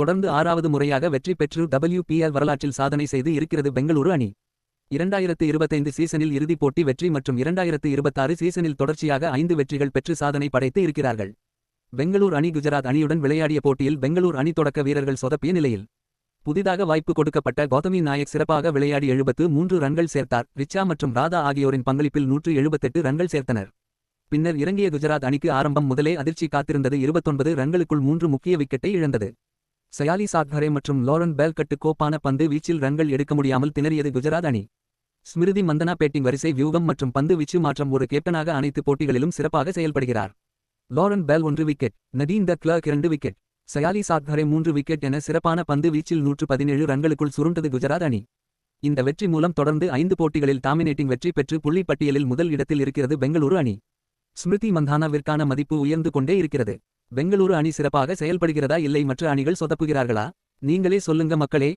தொடர்ந்து ஆறாவது முறையாக வெற்றி பெற்று WPL வரலாற்றில் சாதனை செய்து இருக்கிறது பெங்களூரு அணி. இரண்டாயிரத்து இருபத்தைந்து சீசனில் இறுதிப் போட்டி வெற்றி மற்றும் இரண்டாயிரத்து இருபத்தாறு சீசனில் தொடர்ச்சியாக ஐந்து வெற்றிகள் பெற்று சாதனை படைத்து இருக்கிறார்கள். பெங்களூர் அணி குஜராத் அணியுடன் விளையாடிய போட்டியில் பெங்களூர் அணி தொடக்க வீரர்கள் சொதப்பிய நிலையில் புதிதாக வாய்ப்பு கொடுக்கப்பட்ட கௌதமி நாயக் சிறப்பாக விளையாடி எழுபத்து மூன்று ரன்கள் சேர்த்தார். ரிச்சா மற்றும் ராதா ஆகியோரின் பங்களிப்பில் நூற்று எழுபத்தெட்டு ரன்கள் சேர்த்தனர். பின்னர் இறங்கிய குஜராத் அணிக்கு ஆரம்பம் முதலே அதிர்ச்சி காத்திருந்தது. இருபத்தொன்பது ரன்களுக்குள் மூன்று முக்கிய விக்கெட்டை இழந்தது. சயாலி சாக்ஹரே மற்றும் லோரன் பேல்கட்டு கோப்பான பந்து வீச்சில் ரன்கள் எடுக்க முடியாமல் திணறியது குஜராத் அணி. ஸ்மிருதி மந்தனா பேட்டிங் வரிசை வியூகம் மற்றும் பந்து வீச்சு மாற்றம் ஒரு கேப்டனாக அனைத்து போட்டிகளிலும் சிறப்பாக செயல்படுகிறார். லாரன் பெல் ஒன்று விக்கெட் நதீன் த கிளர்க் இரண்டு விக்கெட் சயாலி சாக்ஹரே மூன்று விக்கெட் என சிறப்பான பந்து வீச்சில் நூற்று பதினேழு ரன்களுக்குள் சுருண்டது குஜராத் அணி. இந்த வெற்றி மூலம் தொடர்ந்து ஐந்து போட்டிகளில் டாமினேட்டிங் வெற்றி பெற்று புள்ளி பட்டியலில் முதல் இடத்தில் இருக்கிறது பெங்களூரு அணி. ஸ்மிருதி மந்தானாவிற்கான மதிப்பு உயர்ந்து கொண்டே இருக்கிறது. பெங்களூரு அணி சிறப்பாக செயல்படுகிறதா இல்லை மற்ற அணிகள் சொதப்புகிறார்களா? நீங்களே சொல்லுங்க மக்களே.